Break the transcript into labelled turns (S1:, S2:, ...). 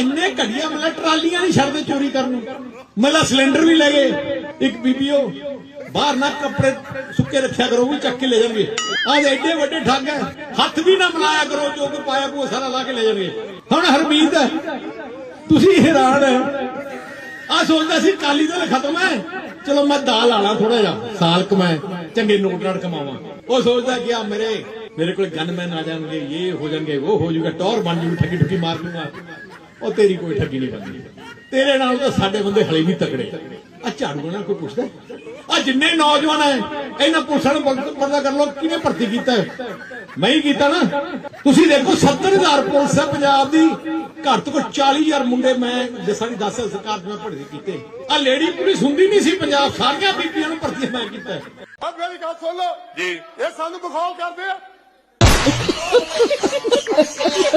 S1: ਇੰਨੇ ਘੜੀਆਂ ਮਤਲਬ ਟਰਾਲੀਆਂ ਨਹੀਂ ਛੱਡਦੇ ਚੋਰੀ ਕਰਨ ਨੂੰ। ਮਤਲਬ ਸਿਲੰਡਰ ਵੀ ਲੈ ਗਏ, ਇੱਕ ਬੀਬੀਓ ਬਾਹਰ ਨਾ ਕੱਪੜੇ ਸੁੱਕੇ ਰੱਖਿਆ ਕਰੋ ਵੀ ਚੱਕ ਕੇ ਲੈ ਜਾਣਗੇ। ਆਹ ਐਡੇ ਵੱਡੇ ਠੱਗ ਹੈ ਹੱਥ ਵੀ ਨਾ ਮਿਲਾਇਆ ਕਰੋ, ਜੋ ਕਿ ਪਾਇਆ ਉਹ ਸਾਰਾ ਲਾ ਕੇ ਲੈ ਜਾਣਗੇ। ਹੁਣ ਹਰਮੀਤ ਤੁਸੀਂ ਹੈਰਾਨ ਹੈ ਆ ਸੋਚਦਾ ਸੀ ਕਾਲੀ ਦਲ ਖਤਮ ਹੈ ਚਲੋ ਮੈਂ ਦਾਲ ਆਣਾ ਥੋੜਾ ਜਿਹਾ, ਸਾਲ ਕਮਾਏ ਚੰਗੇ ਨੋਟ ਨਾਲ ਕਮਾਵਾਂ। ਉਹ ਸੋਚਦਾ ਕਿ ਆ ਮੇਰੇ ਮੇਰੇ ਕੋਲ ਗਨਮੈਨ ਆ ਜਾਣਗੇ, ਇਹ ਹੋ ਜਾਣਗੇ, ਉਹ ਹੋ ਜਾਊਗਾ, ਟੌਰ ਬਣ ਜੂਗੀ ਠੱਗੀ ਠੁੱਗੀ ਮਾਰ ਲੂੰਗਾ ਉਹ ਤੇਰੀ ਕੋਈ ਠੱਗੀ ਨਹੀਂ ਬਣਦੀ ਤੇਰੇ ਨਾਲ ਤਾਂ ਸਾਡੇ ਬੰਦੇ ਹਲੇ ਵੀ ਤਕੜੇ। ਆ ਝਾੜੂ ਨਾਲ ਕੋਈ ਪੁੱਛਦਾ ਆ ਜਿੰਨੇ ਨੌਜਵਾਨ ਐ ਇਹਨਾਂ ਪੁਲਿਸਾਂ ਨੂੰ ਪਤਾ ਕਰ ਲੋ ਕਿਹਨੇ ਭਰਤੀ ਕੀਤਾ ਹੈ? ਮੈਂ ਹੀ ਕੀਤਾ ਨਾ। ਤੁਸੀਂ ਦੇਖੋ 70000 ਪੁਲਿਸ ਹੈ ਪੰਜਾਬ ਦੀ। ਘੱਟ ਤੋਂ ਘੱਟ 40000 ਮੁੰਡੇ ਮੈਂ ਦੱਸਾਂ ਦੀ 10 ਸਰਕਾਰ ਦੇ ਮੈਂ ਭਰਤੀ ਕੀਤੇ। ਆ ਲੇਡੀ ਪੁਲਿਸ ਹੁੰਦੀ ਨਹੀਂ ਸੀ ਪੰਜਾਬ ਸਾਰੀਆਂ ਬੀਬੀਆਂ ਨੂੰ ਭਰਤੀ ਮੈਂ ਕੀਤਾ।
S2: ਆ ਮੇਰੀ ਗੱਲ ਸੁਣ ਲਓ।
S3: ਜੀ।
S2: ਇਹ ਸਾਨੂੰ ਬਖੌਲ ਕਰਦੇ ਆ।